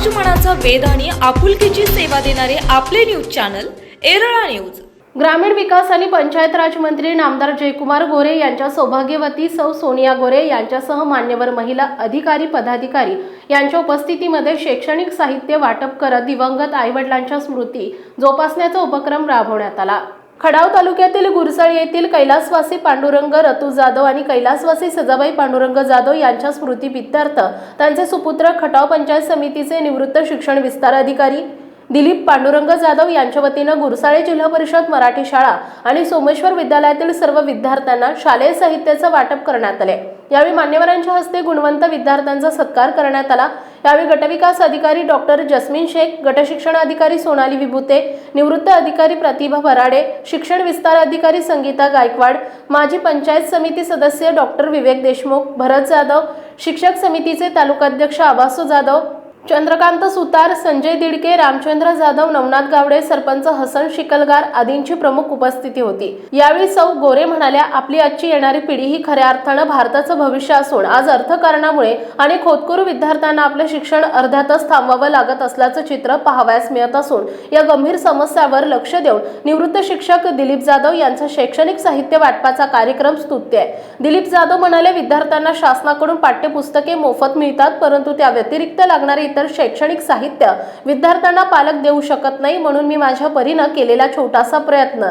समाजमनाचा वेध आणि आपुलकीची सेवा देणारे आपले न्यूज चॅनल एरळा न्यूज. ग्रामीण विकास आणि पंचायत राज मंत्री नामदार जयकुमार गोरे यांच्या सौभाग्यवती सौ सोनिया गोरे यांच्यासह मान्यवर महिला अधिकारी पदाधिकारी यांच्या उपस्थितीमध्ये शैक्षणिक साहित्य वाटप करत दिवंगत आईवडिलांच्या स्मृती जोपासण्याचा उपक्रम राबवण्यात आला. खडाव तालुक्यातील गुरसळ येथील कैलासवासी पांडुरंग रतू जाधव आणि कैलासवासी सजाबाई पांडुरंग जाधव यांच्या स्मृतीप्रित्यर्थ त्यांचे सुपुत्र खटाव पंचायत समितीचे निवृत्त शिक्षण विस्तार अधिकारी दिलीप पांडुरंग जाधव यांच्या वतीनं गुरसाळे जिल्हा परिषद मराठी शाळा आणि सोमेश्वर विद्यालयातील सर्व विद्यार्थ्यांना शालेय साहित्याचं वाटप करण्यात आले यावेळी मान्यवरांच्या हस्ते गुणवंत विद्यार्थ्यांचा सत्कार करण्यात आला. यावेळी गटविकास अधिकारी डॉक्टर जस्मिन शेख गटशिक्षण अधिकारी सोनाली विभुते निवृत्त अधिकारी प्रतिभा भराडे शिक्षण विस्तार अधिकारी संगीता गायकवाड माजी पंचायत समिती सदस्य डॉक्टर विवेक देशमुख भरत जाधव शिक्षक समितीचे तालुकाध्यक्ष आभासो जाधव चंद्रकांत सुतार संजय दिडके रामचंद्र जाधव नवनाथ गावडे सरपंच हसन शिकलगार आदींची प्रमुख उपस्थिती होती. यावेळी सौ गोरे म्हणाल्या आपली आजची येणारी पिढी ही खऱ्या अर्थानं भारताचं भविष्य असून आज अर्थकारणामुळे आणि खोदकुरू विद्यार्थ्यांना आपलं शिक्षण अर्ध्यातच थांबवावं लागत असल्याचं चित्र पाहावयास मिळत असून या गंभीर समस्यावर लक्ष देऊन निवृत्त शिक्षक दिलीप जाधव यांचा शैक्षणिक साहित्य वाटपाचा कार्यक्रम स्तुत्य आहे. दिलीप जाधव म्हणाले विद्यार्थ्यांना शासनाकडून पाठ्यपुस्तके मोफत मिळतात परंतु त्या व्यतिरिक्त लागणारे इतर शैक्षणिक साहित्य विद्यार्थ्यांना पालक देऊ शकत नाही म्हणून मी माझ्या परीनं केलेला छोटासा प्रयत्न.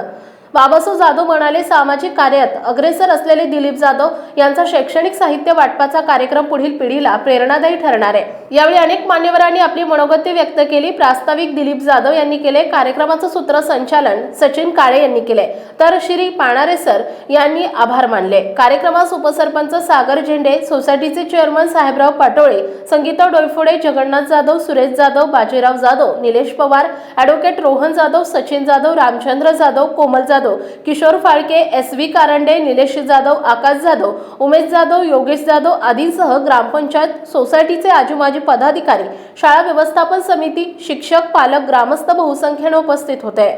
बाबासो जाधव म्हणाले सामाजिक कार्यात अग्रेसर असलेले दिलीप जाधव यांचा शैक्षणिक साहित्य वाटपाचा कार्यक्रम पुढील पिढीला प्रेरणादायी ठरणार आहे. यावेळी अनेक मान्यवरांनी आपली मनोगती व्यक्त केली. प्रास्ताविक दिलीप जाधव यांनी केले. कार्यक्रमाचं सूत्रसंचालन सचिन काळे यांनी केले. तर श्री पाणारे सर यांनी आभार मानले. कार्यक्रमास उपसरपंच सागर झेंडे सोसायटीचे chairman Sahebrao Patole Sangita Doyphode Jagannath Jadhav Suresh Jadhav Bajirao Jadhav Nilesh Pawar advocate Rohan Jadhav Sachin Jadhav Ramchandra Jadhav Komal Jadhav Kishor Phalke S V Karande Nilesh Jadhav Akash Jadhav Umesh Jadhav Yogesh Jadhav आदींसह ग्रामपंचायत सोसायटीचे आजूमाजी पदाधिकारी शाळा व्यवस्थापन समिती शिक्षक पालक ग्रामस्थ बहुसंख्येने उपस्थित होते.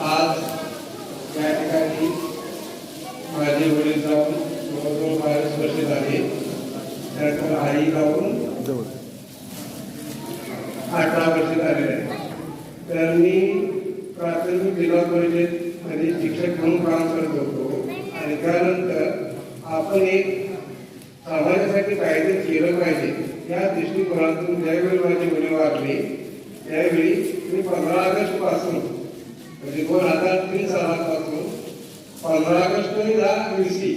आज वर्ष झाले. अठरा वर्ष झालेले आहे प्राथमिक जिल्हा परिषदेमध्ये शिक्षक म्हणून काम करत होतो. आणि त्यानंतर आपण एक समाजासाठी काहीतरी केलं पाहिजे. या दृष्टिकोनातून ज्यावेळी माझी मुले वाढली त्यावेळी मी पंधरा ऑगस्टपासून म्हणजे दोन हजार तीन सालापासून पंधरा ऑगस्ट या दिवशी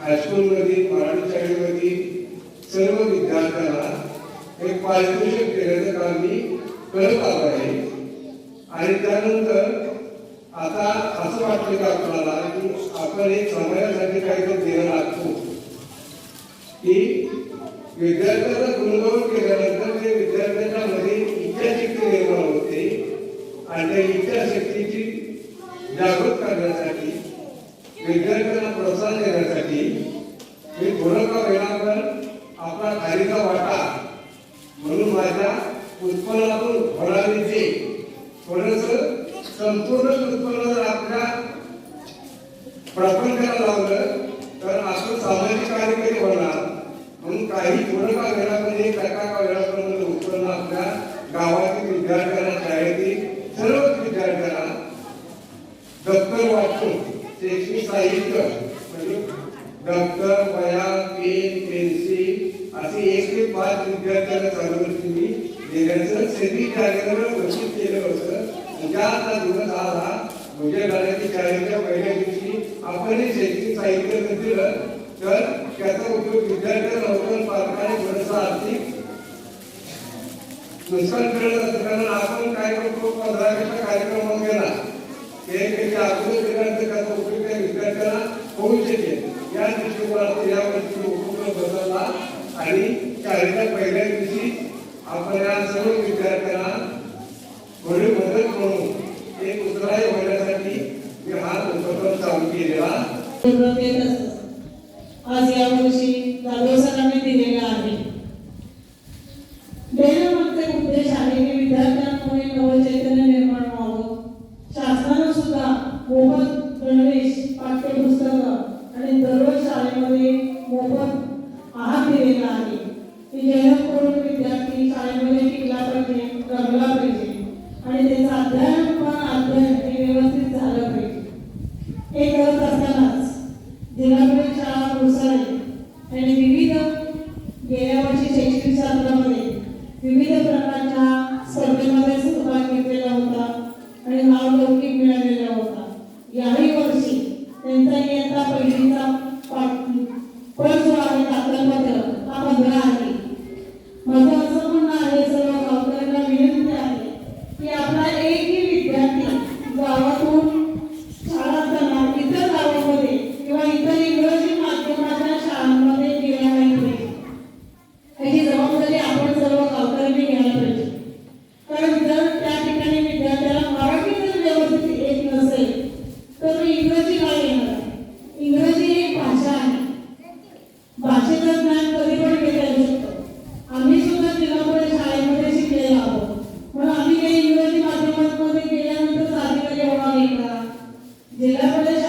हायस्कूलमध्ये मराठी शाळेमध्ये सर्व विद्यार्थ्यांना एक पारितोषिक देण्याचं काम मी करत आलो आहे. आणि त्यानंतर आता असं वाटतं का आपल्याला की आपण एक समाजासाठी काहीतरी देणं लागतो की विद्यार्थ्यांना गुणगौरव केल्यानंतर ते विद्यार्थ्यांच्या मध्ये इच्छाशक्ती निर्माण होते आणि त्या इच्छाशक्तीची जागृत करण्यासाठी विद्यार्थ्यांना प्रोत्साहन देण्यासाठी मी थोडंफार वेळावर आपला खारीचा वाटा म्हणून माझ्या उत्पन्नातून होणारे जे थोडस संपूर्ण उत्पन्न जर आपल्या प्रपंचाला लावलं तर असं सामाजिक कार्य काही होणार. म्हणून काही थोडंफार वेळामध्ये एक टक्का का वेळापर्यंत उत्पन्न आपल्या गावातील विद्यार्थ्यांना शाळेतील सर्वच विद्यार्थ्यांना दप्तर वाचून शैक्षणिक साहित्य म्हणजे दप्तर वया पेन पेन्सिल असे एक ते पाच विद्यार्थ्यांना चालू वर्षी मी देण्याचं सेवी कार्यक्रम घोषित केलं होतं. ज्या दिवस आला. म्हणजे गाण्याची शाळेच्या पहिल्या दिवशी आपण शैक्षणिक साहित्य दिलं तर त्याचा उपयोग विद्यार्थ्या लवकर पालकाने पालकांनी थोडंसं आर्थिक नुकसान करत असताना आपण काय करतो? पंधरा ऑगस्टचा कार्यक्रम होऊन गेला. ते त्याच्या अगोदर दिल्यानंतर त्याचा उपयोग त्या विद्यार्थ्यांना होऊ शकेल. या दृष्टिकोनातून या वर्षी उपक्रम बदलला आणि शाळेच्या पहिल्या दिवशी आपण या सर्व विद्यार्थ्यांना थोडी आज यावर्षी दादो सरांनी दिलेला आहे. ध्येयामागचा उद्देश आहे की विद्यार्थ्यांमुळे नवचैतन्य निर्माण व्हावं. शासनानं सुद्धा मोफत गणवेश पाठ्यपुस्तक आणि दररोज शाळेमध्ये मोफत आहार दिलेला आहे. की जेणेकरून विद्यार्थी शाळेमध्ये टिकला पाहिजे रंगला पाहिजे. ele Yeah. del árbol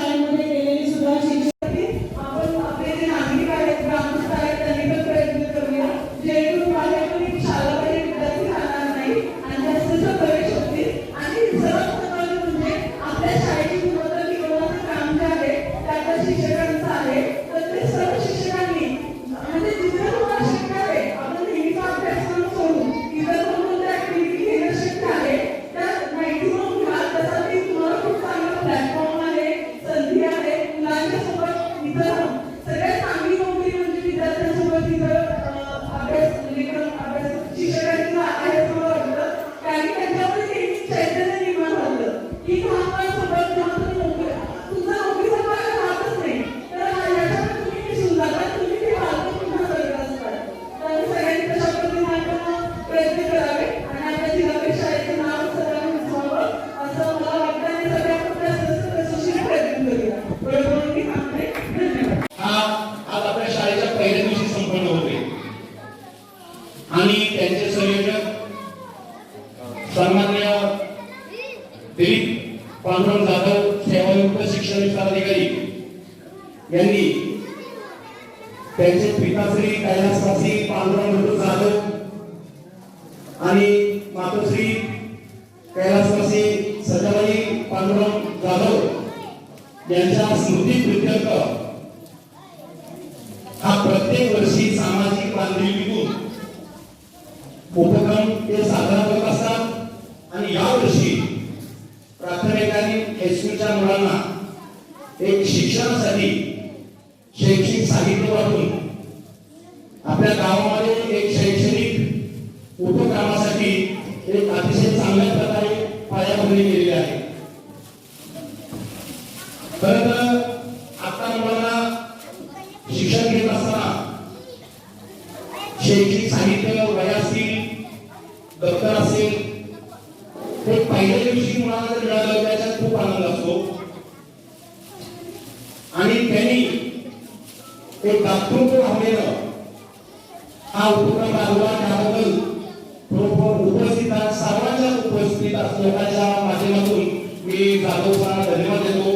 आणि त्यांचे संयोजक सन्मान्य दिलीप पांडुरंग जाधव सेवायुक्त शिक्षण विस्ताराधिकारी यांनी त्यांचे पिताश्री कैलासवासी पांडुरंग जाधव आणि मातोश्री कैलासवासी सदाबाई पांडुरंग जाधव यांच्या स्मृती प्रित्यर्थ यावर्षी प्राथमिक आणि एसपीच्या मुलांना एक शिक्षणासाठी शैक्षणिक साहित्य वापरून आपल्या गावामध्ये एक शैक्षणिक उपक्रमासाठी एक अतिशय चांगल्या प्रकारे पायाभरणी केलेली आहे. आणि त्यांनी ते दातृत्व थांबलेलं हा उपक्रम राबवला. त्याबद्दल उपस्थित सर्वांच्या उपस्थित असल्याच्या माध्यमातून मी जाधवपणा धन्यवाद देतो.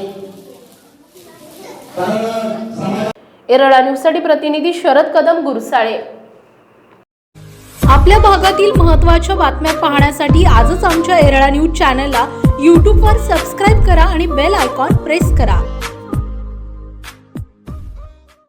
कारण समाज एरळा न्यूजसाठी प्रतिनिधी शरद कदम गुरसाळे. आपल्या भागातील महत्त्वाच्या बातम्या पाहण्यासाठी आजच आमच्या एरळा न्यूज चॅनलला यूट्यूबवर सबस्क्राईब करा आणि बेल आयकॉन प्रेस करा.